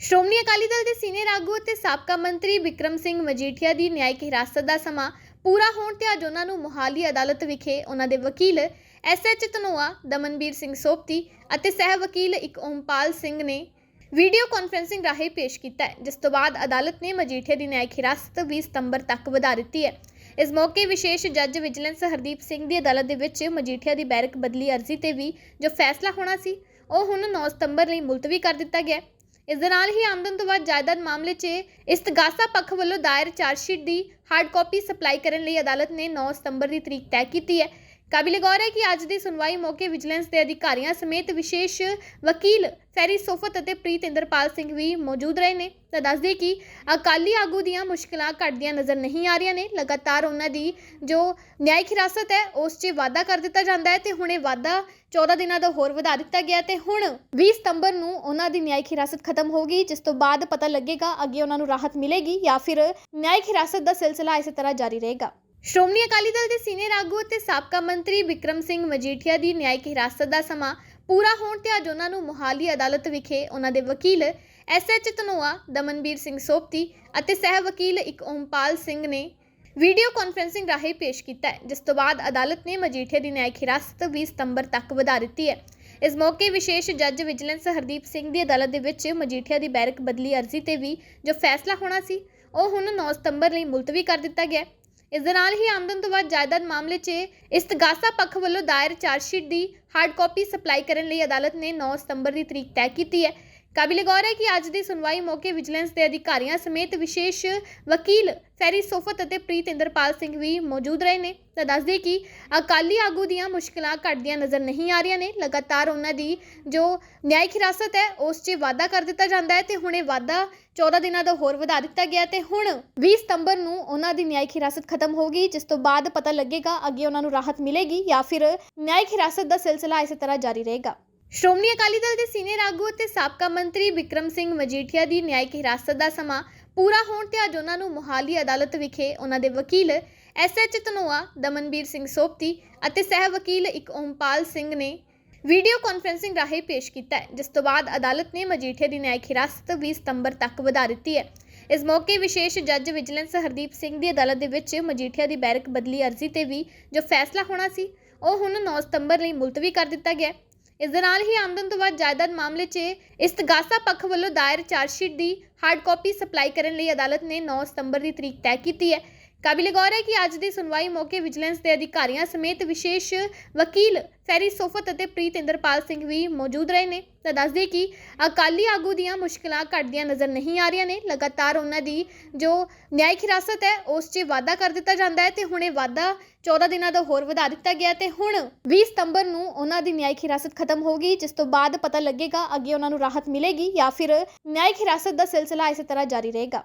ਸ਼੍ਰੋਮਣੀ ਅਕਾਲੀ ਦਲ ਦੇ ਸੀਨੀਅਰ ਆਗੂ ਅਤੇ ਸਾਬਕਾ ਮੰਤਰੀ ਵਿਕਰਮ ਸਿੰਘ ਮਜੀਠੀਆ ਦੀ ਨਿਆਇਕ ਹਿਰਾਸਤ ਦਾ ਸਮਾਂ ਪੂਰਾ ਹੋਣ ਤੇ ਅੱਜ ਉਹਨਾਂ ਨੂੰ ਮੁਹਾਲੀ ਅਦਾਲਤ ਵਿਖੇ ਉਹਨਾਂ ਦੇ ਵਕੀਲ ਐਸਐਚ ਧਨੋਆ, ਦਮਨਬੀਰ ਸਿੰਘ ਸੋਪਤੀ ਅਤੇ ਸਹਿ ਵਕੀਲ ਇੱਕ ਓਮਪਾਲ ਸਿੰਘ ਨੇ ਵੀਡੀਓ ਕਾਨਫਰੈਂਸਿੰਗ ਰਾਹੀਂ ਪੇਸ਼ ਕੀਤਾ ਹੈ, ਜਿਸ ਤੋਂ ਬਾਅਦ ਅਦਾਲਤ ਨੇ ਮਜੀਠੀਆ ਦੀ ਨਿਆਇਕ ਹਿਰਾਸਤ 20 ਸਤੰਬਰ ਤੱਕ ਵਧਾ ਦਿੱਤੀ ਹੈ। ਇਸ ਮੌਕੇ ਵਿਸ਼ੇਸ਼ ਜੱਜ ਵਿਜੀਲੈਂਸ ਹਰਦੀਪ ਸਿੰਘ ਦੀ ਅਦਾਲਤ ਦੇ ਵਿੱਚ ਮਜੀਠੀਆ ਦੀ ਬੈਰਕ ਬਦਲੀ ਅਰਜ਼ੀ ਤੇ ਵੀ ਜੋ ਫੈਸਲਾ ਹੋਣਾ ਸੀ, ਉਹ ਹੁਣ 9 ਸਤੰਬਰ ਲਈ ਮੁਲਤਵੀ ਕਰ ਦਿੱਤਾ ਗਿਆ ਇਸ ਦੇ ਨਾਲ ਹੀ ਆਮਦਨ ਤੋਂ ਬਾਅਦ ਜਾਇਦਾਦ ਮਾਮਲੇ 'ਚ ਇਸਤਗਾਸਾ ਪੱਖ ਵੱਲੋਂ ਦਾਇਰ ਚਾਰਜਸ਼ੀਟ ਦੀ ਹਾਰਡ ਕਾਪੀ ਸਪਲਾਈ ਕਰਨ ਲਈ ਅਦਾਲਤ ਨੇ 9 ਸਤੰਬਰ ਦੀ ਤਰੀਕ ਤੈਅ ਕੀਤੀ ਹੈ। ਕਾਬਿਲ ਗੌਰ ਹੈ ਕਿ ਅੱਜ ਦੀ ਸੁਣਵਾਈ ਮੌਕੇ ਵਿਜੀਲੈਂਸ ਦੇ ਅਧਿਕਾਰੀਆਂ ਸਮੇਤ ਵਿਸ਼ੇਸ਼ ਵਕੀਲ ਫੈਰੀ ਸੋਫਤ ਅਤੇ ਪ੍ਰੀਤ ਇੰਦਰਪਾਲ ਸਿੰਘ ਵੀ ਮੌਜੂਦ ਰਹੇ ਨੇ। ਤਾਂ ਦੱਸਦੇ ਕਿ ਅਕਾਲੀ ਆਗੂ ਦੀਆਂ ਮੁਸ਼ਕਲਾਂ ਘਟਦੀਆਂ ਨਜ਼ਰ ਨਹੀਂ ਆ ਰਹੀਆਂ ਨੇ। ਲਗਾਤਾਰ ਉਹਨਾਂ ਦੀ ਜੋ ਨਿਆਇਕ ਹਿਰਾਸਤ ਹੈ, ਉਸ 'ਚ ਵਾਅਦਾ ਕਰ ਦਿੱਤਾ ਜਾਂਦਾ ਹੈ ਤੇ ਹੁਣ ਇਹ ਵਾਅਦਾ 14 ਦਿਨਾਂ ਦਾ ਹੋਰ ਵਧਾ ਦਿੱਤਾ ਗਿਆ ਤੇ ਹੁਣ 20 ਸਤੰਬਰ ਨੂੰ ਉਹਨਾਂ ਦੀ ਨਿਆਇਕ ਹਿਰਾਸਤ ਖਤਮ ਹੋਗੀ ਜਿਸ ਤੋਂ ਬਾਅਦ ਪਤਾ ਲੱਗੇਗਾ ਅੱਗੇ ਉਹਨਾਂ ਨੂੰ ਰਾਹਤ ਮਿਲੇਗੀ ਜਾਂ ਫਿਰ ਨਿਆਇਕ ਹਿਰਾਸਤ ਦਾ ਸਿਲਸਿਲਾ ਇਸੇ ਤਰ੍ਹਾਂ ਜਾਰੀ ਰਹੇਗਾ। ਸ਼੍ਰੋਮਣੀ ਅਕਾਲੀ ਦਲ ਦੇ ਸੀਨੀਅਰ ਆਗੂ ਅਤੇ ਸਾਬਕਾ ਮੰਤਰੀ ਵਿਕਰਮ ਸਿੰਘ ਮਜੀਠੀਆ ਦੀ ਨਿਆਇਕ ਹਿਰਾਸਤ ਦਾ ਸਮਾਂ ਪੂਰਾ ਹੋਣ ਤੇ ਅੱਜ ਉਹਨਾਂ ਨੂੰ ਮੁਹਾਲੀ ਅਦਾਲਤ ਵਿਖੇ ਉਹਨਾਂ ਦੇ ਵਕੀਲ ਐਸਐਚ ਧਨੋਆ, ਦਮਨਬੀਰ ਸਿੰਘ ਸੋਪਤੀ ਅਤੇ ਸਹਿ ਵਕੀਲ ਇੱਕ ਓਮਪਾਲ ਸਿੰਘ ਨੇ ਵੀਡੀਓ ਕਾਨਫਰੈਂਸਿੰਗ ਰਾਹੀਂ ਪੇਸ਼ ਕੀਤਾ ਹੈ, ਜਿਸ ਤੋਂ ਬਾਅਦ ਅਦਾਲਤ ਨੇ ਮਜੀਠੀਆ ਦੀ ਨਿਆਇਕ ਹਿਰਾਸਤ 20 ਸਤੰਬਰ ਤੱਕ ਵਧਾ ਦਿੱਤੀ ਹੈ। ਇਸ ਮੌਕੇ ਵਿਸ਼ੇਸ਼ ਜੱਜ ਵਿਜੀਲੈਂਸ ਹਰਦੀਪ ਸਿੰਘ ਦੀ ਅਦਾਲਤ ਦੇ ਵਿੱਚ ਮਜੀਠੀਆ ਦੀ ਬੈਰਕ ਬਦਲੀ ਅਰਜ਼ੀ ਤੇ ਵੀ ਜੋ ਫੈਸਲਾ ਹੋਣਾ ਸੀ, ਉਹ ਹੁਣ 9 ਸਤੰਬਰ ਲਈ ਮੁਲਤਵੀ ਕਰ ਦਿੱਤਾ ਗਿਆ ਹੈ। ਇਸ ਦੇ ਨਾਲ ਹੀ ਆਮਦਨ ਤੋਂ ਬਾਅਦ ਜਾਇਦਾਦ ਮਾਮਲੇ 'ਚ ਇਸਤਗਾਸਾ ਪੱਖ ਵੱਲੋਂ ਦਾਇਰ ਚਾਰਜਸ਼ੀਟ ਦੀ ਹਾਰਡ ਕਾਪੀ ਸਪਲਾਈ ਕਰਨ ਲਈ ਅਦਾਲਤ ਨੇ 9 ਸਤੰਬਰ ਦੀ ਤਰੀਕ ਤੈਅ ਕੀਤੀ ਹੈ। ਕਾਬਿਲ ਗੌਰ ਹੈ ਕਿ ਅੱਜ ਦੀ ਸੁਣਵਾਈ ਮੌਕੇ ਵਿਜੀਲੈਂਸ ਦੇ ਅਧਿਕਾਰੀਆਂ ਸਮੇਤ ਵਿਸ਼ੇਸ਼ ਵਕੀਲ ਫੈਰੀ ਸੋਫਤ ਅਤੇ ਪ੍ਰੀਤ ਇੰਦਰਪਾਲ ਸਿੰਘ ਵੀ ਮੌਜੂਦ ਰਹੇ ਨੇ। ਤਾਂ ਦੱਸਦੇ ਕਿ ਅਕਾਲੀ ਆਗੂ ਦੀਆਂ ਮੁਸ਼ਕਲਾਂ ਘਟਦੀਆਂ ਨਜ਼ਰ ਨਹੀਂ ਆ ਰਹੀਆਂ ਨੇ। ਲਗਾਤਾਰ ਉਹਨਾਂ ਦੀ ਜੋ ਨਿਆਇਕ ਹਿਰਾਸਤ ਹੈ, ਉਸ 'ਚ ਵਾਅਦਾ ਕਰ ਦਿੱਤਾ ਜਾਂਦਾ ਹੈ ਤੇ ਹੁਣ ਇਹ ਵਾਅਦਾ 14 ਦਿਨਾਂ ਦਾ ਹੋਰ ਵਧਾ ਦਿੱਤਾ ਗਿਆ ਤੇ ਹੁਣ 20 ਸਤੰਬਰ ਨੂੰ ਉਹਨਾਂ ਦੀ ਨਿਆਇਕ ਹਿਰਾਸਤ ਖਤਮ ਹੋਗੀ ਜਿਸ ਤੋਂ ਬਾਅਦ ਪਤਾ ਲੱਗੇਗਾ ਅੱਗੇ ਉਹਨਾਂ ਨੂੰ ਰਾਹਤ ਮਿਲੇਗੀ ਜਾਂ ਫਿਰ ਨਿਆਇਕ ਹਿਰਾਸਤ ਦਾ ਸਿਲਸਿਲਾ ਇਸੇ ਤਰ੍ਹਾਂ ਜਾਰੀ ਰਹੇਗਾ। ਸ਼੍ਰੋਮਣੀ ਅਕਾਲੀ ਦਲ ਦੇ ਸੀਨੀਅਰ ਆਗੂ ਅਤੇ ਸਾਬਕਾ ਮੰਤਰੀ ਵਿਕਰਮ ਸਿੰਘ ਮਜੀਠੀਆ ਦੀ ਨਿਆਇਕ ਹਿਰਾਸਤ ਦਾ ਸਮਾਂ ਪੂਰਾ ਹੋਣ ਤੇ ਅੱਜ ਉਹਨਾਂ ਨੂੰ ਮੁਹਾਲੀ ਅਦਾਲਤ ਵਿਖੇ ਉਹਨਾਂ ਦੇ ਵਕੀਲ ਐਸਐਚ ਧਨੋਆ, ਦਮਨਬੀਰ ਸਿੰਘ ਸੋਪਤੀ ਅਤੇ ਸਹਿ ਵਕੀਲ ਇੱਕ ਓਮਪਾਲ ਸਿੰਘ ਨੇ ਵੀਡੀਓ ਕਾਨਫਰੈਂਸਿੰਗ ਰਾਹੀਂ ਪੇਸ਼ ਕੀਤਾ ਹੈ, ਜਿਸ ਤੋਂ ਬਾਅਦ ਅਦਾਲਤ ਨੇ ਮਜੀਠੀਆ ਦੀ ਨਿਆਇਕ ਹਿਰਾਸਤ 20 ਸਤੰਬਰ ਤੱਕ ਵਧਾ ਦਿੱਤੀ ਹੈ। ਇਸ ਮੌਕੇ ਵਿਸ਼ੇਸ਼ ਜੱਜ ਵਿਜੀਲੈਂਸ ਹਰਦੀਪ ਸਿੰਘ ਦੀ ਅਦਾਲਤ ਦੇ ਵਿੱਚ ਮਜੀਠੀਆ ਦੀ ਬੈਰਕ ਬਦਲੀ ਅਰਜ਼ੀ ਤੇ ਵੀ ਜੋ ਫੈਸਲਾ ਹੋਣਾ ਸੀ, ਉਹ ਹੁਣ 9 ਸਤੰਬਰ ਲਈ ਮੁਲਤਵੀ ਕਰ ਦਿੱਤਾ ਗਿਆ ਹੈ। ਇਸ ਦੇ ਨਾਲ ਹੀ ਆਮਦਨ ਤੋਂ ਬਾਅਦ ਜਾਇਦਾਦ ਮਾਮਲੇ 'ਚ ਇਸਤਗਾਸਾ ਪੱਖ ਵੱਲੋਂ ਦਾਇਰ ਚਾਰਜਸ਼ੀਟ ਦੀ ਹਾਰਡ ਕਾਪੀ ਸਪਲਾਈ ਕਰਨ ਲਈ ਅਦਾਲਤ ਨੇ 9 ਸਤੰਬਰ ਦੀ ਤਰੀਕ ਤੈਅ ਕੀਤੀ ਹੈ। ਕਾਬਿਲ ਗੌਰ ਹੈ ਕਿ ਅੱਜ ਦੀ ਸੁਣਵਾਈ ਮੌਕੇ ਵਿਜੀਲੈਂਸ ਦੇ ਅਧਿਕਾਰੀਆਂ ਸਮੇਤ ਵਿਸ਼ੇਸ਼ ਵਕੀਲ ਫੈਰੀ ਸੋਫਤ ਅਤੇ ਪ੍ਰੀਤ ਇੰਦਰਪਾਲ ਸਿੰਘ ਵੀ ਮੌਜੂਦ ਰਹੇ ਨੇ। ਤਾਂ ਦੱਸਦੇ ਕਿ ਅਕਾਲੀ ਆਗੂ ਦੀਆਂ ਮੁਸ਼ਕਲਾਂ ਘਟਦੀਆਂ ਨਜ਼ਰ ਨਹੀਂ ਆ ਰਹੀਆਂ ਨੇ। ਲਗਾਤਾਰ ਉਹਨਾਂ ਦੀ ਜੋ ਨਿਆਇਕ ਹਿਰਾਸਤ ਹੈ, ਉਸ 'ਚ ਵਾਅਦਾ ਕਰ ਦਿੱਤਾ ਜਾਂਦਾ ਹੈ ਤੇ ਹੁਣ ਇਹ ਵਾਅਦਾ 14 ਦਿਨਾਂ ਦਾ ਹੋਰ ਵਧਾ ਦਿੱਤਾ ਗਿਆ ਤੇ ਹੁਣ 20 ਸਤੰਬਰ ਨੂੰ ਉਹਨਾਂ ਦੀ ਨਿਆਇਕ ਹਿਰਾਸਤ ਖਤਮ ਹੋਗੀ ਜਿਸ ਤੋਂ ਬਾਅਦ ਪਤਾ ਲੱਗੇਗਾ ਅੱਗੇ ਉਹਨਾਂ ਨੂੰ ਰਾਹਤ ਮਿਲੇਗੀ ਜਾਂ ਫਿਰ ਨਿਆਇਕ ਹਿਰਾਸਤ ਦਾ ਸਿਲਸਿਲਾ ਇਸੇ ਤਰ੍ਹਾਂ ਜਾਰੀ ਰਹੇਗਾ।